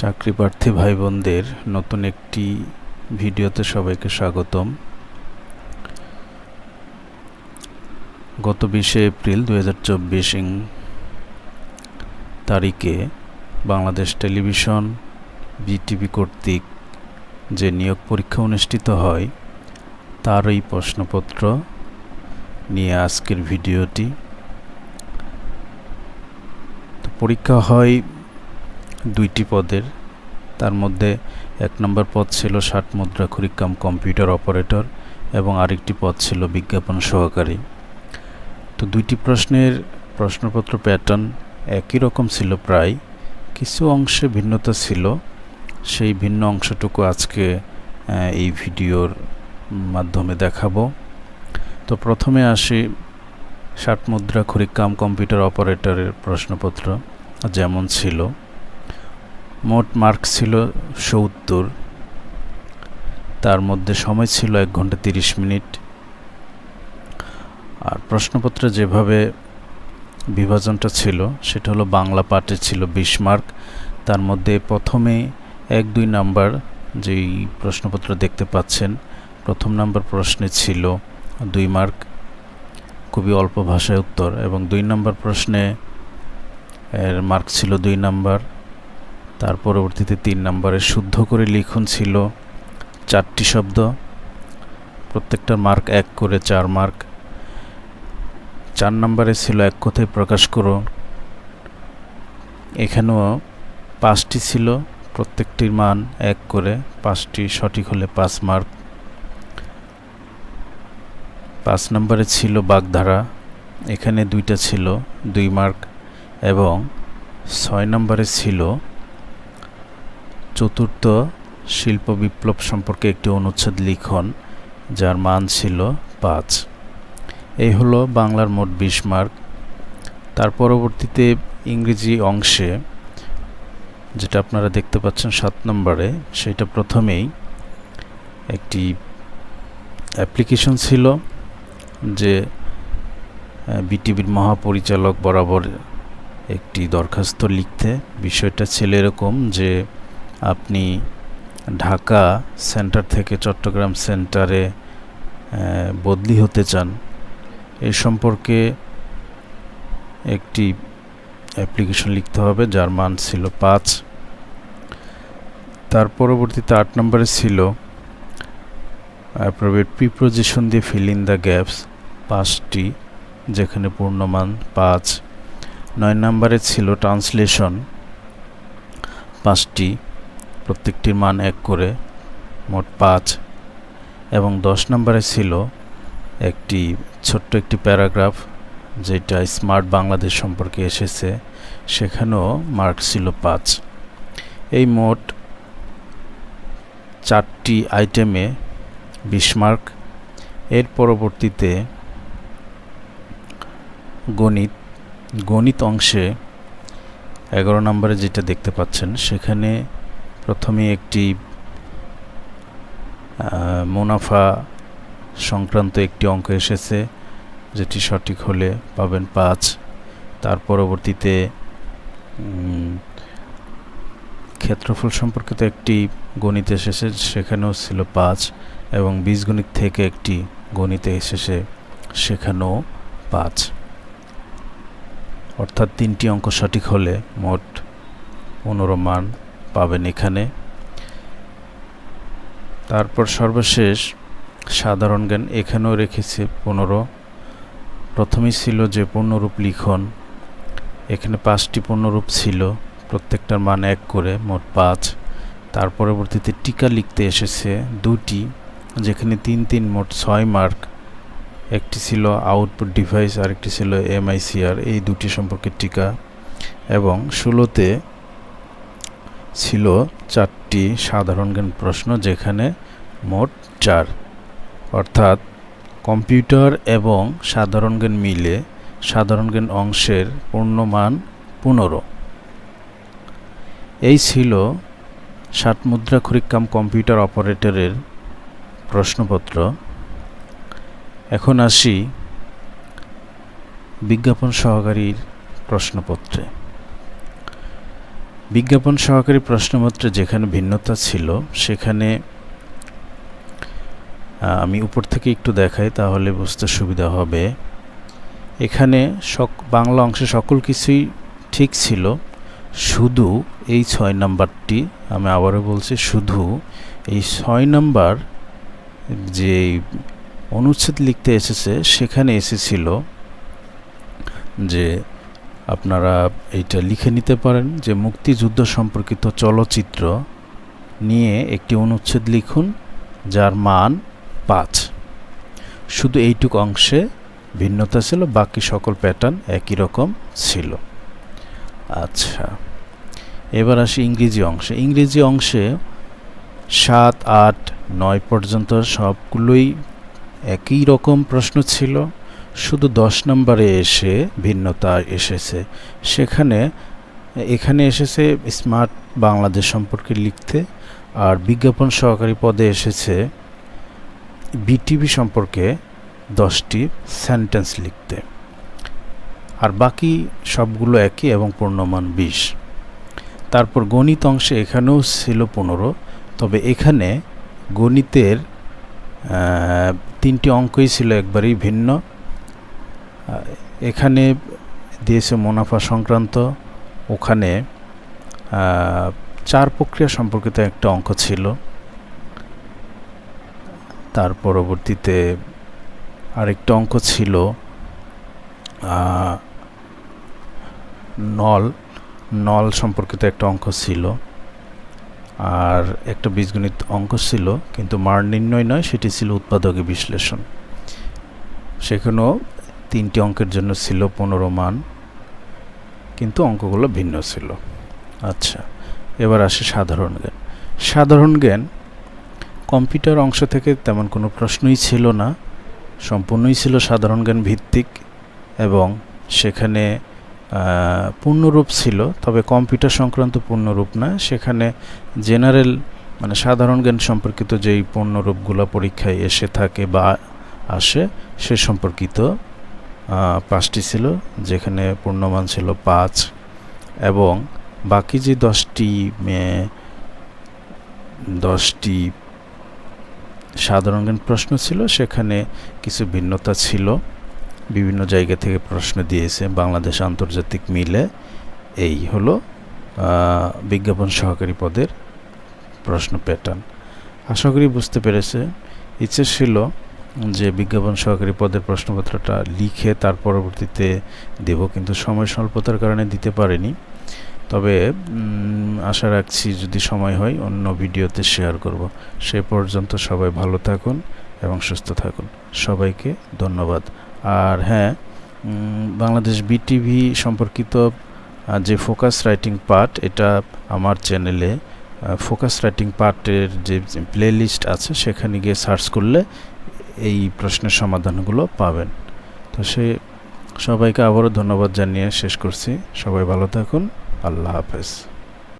চাকরি প্রার্থী ভাই বোনদের নতুন একটি ভিডিওতে সবাইকে স্বাগতম। গত বিশে এপ্রিল দু হাজার চব্বিশ তারিখে বাংলাদেশ টেলিভিশন বিটিভি কর্তৃক যে নিয়োগ পরীক্ষা অনুষ্ঠিত হয়, তার এই প্রশ্নপত্র নিয়ে আজকের ভিডিওটি। তো পরীক্ষা হয় দুইটি পদের। তার মধ্যে এক নম্বর পদ ছিল ষাট মুদ্রা কুড়িকাম কম্পিউটার অপারেটর এবং আরেকটি পদ ছিল বিজ্ঞাপন সহকারী। তো দুইটি প্রশ্নের প্রশ্নপত্র প্যাটার্ন একই রকম ছিল প্রায়, কিছু অংশে ভিন্নতা ছিল। সেই ভিন্ন অংশটুকু আজকে এই ভিডিওর মাধ্যমে দেখাবো। তো প্রথমে আসি ষাট মুদ্রা খরিকাম কম্পিউটার অপারেটরের প্রশ্নপত্র, যেমন ছিল। মোট মার্ক ছিল সত্তর। তার মধ্যে সময় ছিল এক ঘণ্টা তিরিশ মিনিট। আর প্রশ্নপত্রে যেভাবে বিভাজনটা ছিল, সেটা হলো বাংলা পাঠে ছিল বিশ মার্ক। তার মধ্যে প্রথমে এক, দুই নাম্বার যেই প্রশ্নপত্র দেখতে পাচ্ছেন, প্রথম নাম্বার প্রশ্নে ছিল দুই মার্ক, খুবই অল্প ভাষায় উত্তর। এবং দুই নাম্বার প্রশ্নে এর মার্ক ছিল দুই নাম্বার। তার পরবর্তীতে তিন নম্বরে শুদ্ধ করে লিখুন ছিল চারটি শব্দ। প্রত্যেকটার মার্ক এক করে চার মার্ক। চার নম্বরে ছিল এক কথায় প্রকাশ করো। এখানেও পাঁচটি ছিল, প্রত্যেকটির মান এক করে, পাঁচটি সঠিক হলে পাঁচ মার্ক। পাঁচ নম্বরে ছিল বাগধারা, এখানে দুইটা ছিল, দুই মার্ক, এবং ছয় নম্বরে ছিল চতুর্থ শিল্প বিপ্লব সম্পর্কে একটি অনুচ্ছেদ লিখন, যার মান ছিল পাঁচ। এই হলো বাংলার মোট বিশ মার্ক। তার পরবর্তীতে ইংরেজি অংশে, যেটা আপনারা দেখতে পাচ্ছেন সাত নম্বরে, সেটা প্রথমেই একটি অ্যাপ্লিকেশন ছিল যে বিটিভির মহাপরিচালক বরাবর একটি দরখাস্ত লিখতে। বিষয়টা ছিল এরকম যে আপনি ঢাকা সেন্টার থেকে চট্টগ্রাম সেন্টারে বদলি হতে চান, এ সম্পর্কে একটি অ্যাপ্লিকেশন লিখতে হবে, যার মান ছিল পাঁচ। তার পরবর্তীতে আট নম্বরে ছিল অ্যাপ্রোভেট প্রিপোজিশন দিয়ে ফিল ইন দ্য গ্যাপস পাঁচটি, যেখানে পূর্ণমান পাঁচ। নয় নম্বরে ছিল ট্রান্সলেশন পাঁচটি। প্রত্যেকটির মান এক করে মোট পাঁচ। এবং দশ নম্বরে ছিল একটি ছোট্ট একটি প্যারাগ্রাফ, যেটা স্মার্ট বাংলাদেশ সম্পর্কে এসেছে। সেখানেও মার্ক ছিল পাঁচ। এই মোট চারটি আইটেমে বিশ মার্ক। এর পরবর্তীতে গণিত গণিত অংশে এগারো নম্বরে যেটা দেখতে পাচ্ছেন, সেখানে প্রথমে একটি মুনাফা সংক্রান্ত একটি অঙ্ক এসেছে, যেটি সঠিক হলে পাবেন পাঁচ। তার পরবর্তীতে ক্ষেত্রফল সম্পর্কিত একটি গণিত এসেছে, সেখানেও ছিল পাঁচ, এবং বীজগণিত থেকে একটি গণিতে এসেছে, সেখানেও পাঁচ। অর্থাৎ তিনটি অঙ্ক সঠিক হলে মোট পনেরো মান পাবেন এখানে। তারপর সর্বশেষ সাধারণ জ্ঞান এখানেও রেখেছে, পনেরো। প্রথমেই ছিল যে পূর্ণরূপ লিখন। এখানে পাঁচটি পূর্ণরূপ ছিল, প্রত্যেকটার মান এক করে, মোট পাঁচ। তার পরবর্তীতে টিকা লিখতে এসেছে দুটি, যেখানে তিন তিন, মোট ছয় মার্ক। একটি ছিল আউটপুট ডিভাইস আর একটি ছিল এমআইসিআর, এই দুটি সম্পর্কে টিকা। এবং ষোলোতে ছিল চারটি সাধারণ জ্ঞান প্রশ্ন যেখানে মোট চার। অর্থাৎ কম্পিউটার এবং সাধারণ জ্ঞান মিলে সাধারণ জ্ঞান অংশের পূর্ণমান পনেরো। এই ছিল ষাট মুদ্রা খরিকাম কম্পিউটার অপারেটরের প্রশ্নপত্র। এখন আসি বিজ্ঞাপন সহকারীর প্রশ্নপত্রে। বিজ্ঞাপন সহকারী প্রশ্নপত্রে যেখানে ভিন্নতা ছিল, সেখানে আমি উপর থেকে একটু দেখাই তাহলে বুঝতে সুবিধা হবে। এখানে সক, বাংলা অংশে সকল কিছুই ঠিক ছিল। শুধু এই ছয় নাম্বারটি, আমি আবারও বলছি শুধু এই ছয় নাম্বার যে অনুচ্ছেদ লিখতে এসেছে, সেখানে এসেছিল যে আপনারা এইটা লিখে নিতে পারেন যে মুক্তিযুদ্ধ সম্পর্কিত চলচ্চিত্র নিয়ে একটি অনুচ্ছেদ লিখুন, যার মান পাঁচ। শুধু এইটুক অংশে ভিন্নতা ছিল, বাকি সকল প্যাটার্ন একই রকম ছিল। আচ্ছা এবার আসি ইংরেজি অংশে। ইংরেজি অংশে সাত, আট, নয় পর্যন্ত সবগুলোই একই রকম প্রশ্ন ছিল। শুধু দশ নম্বরে এসে ভিন্নতা এসেছে। সেখানে, এখানে এসেছে স্মার্ট বাংলাদেশ সম্পর্কে লিখতে আর বিজ্ঞাপন সহকারী পদে এসেছে বিটিভি সম্পর্কে দশটি সেন্টেন্স লিখতে। আর বাকি সবগুলো একই এবং পূর্ণমান বিশ। তারপর গণিত অংশে এখানেও ছিল পনেরো, তবে এখানে গণিতের তিনটি অঙ্কই ছিল একবারেই ভিন্ন। এখানে দিয়েছে মুনাফা সংক্রান্ত ওখানে চার প্রক্রিয়া সম্পর্কিত একটা অঙ্ক ছিল। তার পরবর্তীতে আরেকটা অঙ্ক ছিল নল নল সম্পর্কিত একটা অঙ্ক ছিল। আর একটা বীজগণিত অঙ্ক ছিল, কিন্তু মান নির্ণয় নয়, সেটি ছিল উৎপাদকে বিশ্লেষণ। সেখানেও তিনটি অঙ্কের জন্য ছিল পনেরো মান, কিন্তু অঙ্কগুলো ভিন্ন ছিল। আচ্ছা এবার আসে সাধারণ জ্ঞান। সাধারণ জ্ঞান, কম্পিউটার অংশ থেকে তেমন কোনো প্রশ্নই ছিল না, সম্পূর্ণই ছিল সাধারণ জ্ঞান ভিত্তিক এবং সেখানে পূর্ণরূপ ছিল, তবে কম্পিউটার সংক্রান্ত পূর্ণরূপ না, সেখানে জেনারেল মানে সাধারণ জ্ঞান সম্পর্কিত যেই পূর্ণরূপগুলো পরীক্ষায় এসে থাকে বা আসে, সে সম্পর্কিত পাঁচটি ছিল, যেখানে পূর্ণমান ছিল পাঁচ এবং বাকি যে দশটি দশটি সাধারণ জ্ঞান প্রশ্ন ছিল, সেখানে কিছু ভিন্নতা ছিল। বিভিন্ন জায়গা থেকে প্রশ্ন দিয়েছে বাংলাদেশ আন্তর্জাতিক মিলে। এই হলো বিজ্ঞাপন সহকারী পদের প্রশ্ন প্যাটার্ন আশা করি বুঝতে পেরেছে। ইচ্ছে ছিল যে বিজ্ঞাপন সহকারী পদের প্রশ্নপত্রটা লিখে তার পরবর্তীতে দেব, কিন্তু সময় স্বল্পতার কারণে দিতে পারিনি। তবে আশা রাখছি যদি সময় হয়, অন্য ভিডিওতে শেয়ার করব। সে পর্যন্ত সবাই ভালো থাকুন এবং সুস্থ থাকুন। সবাইকে ধন্যবাদ। আর হ্যাঁ বাংলাদেশ বিটিভি সম্পর্কিত যে ফোকাস রাইটিং পার্ট, এটা আমার চ্যানেলে ফোকাস রাইটিং পার্টের যে প্লে লিস্ট আছে, সেখানে গিয়ে সার্চ করলে এই প্রশ্নের সমাধানগুলো পাবেন। তো সে, সবাইকে আবারও ধন্যবাদ জানিয়ে শেষ করছি। সবাই ভালো থাকুন। আল্লাহ হাফেজ।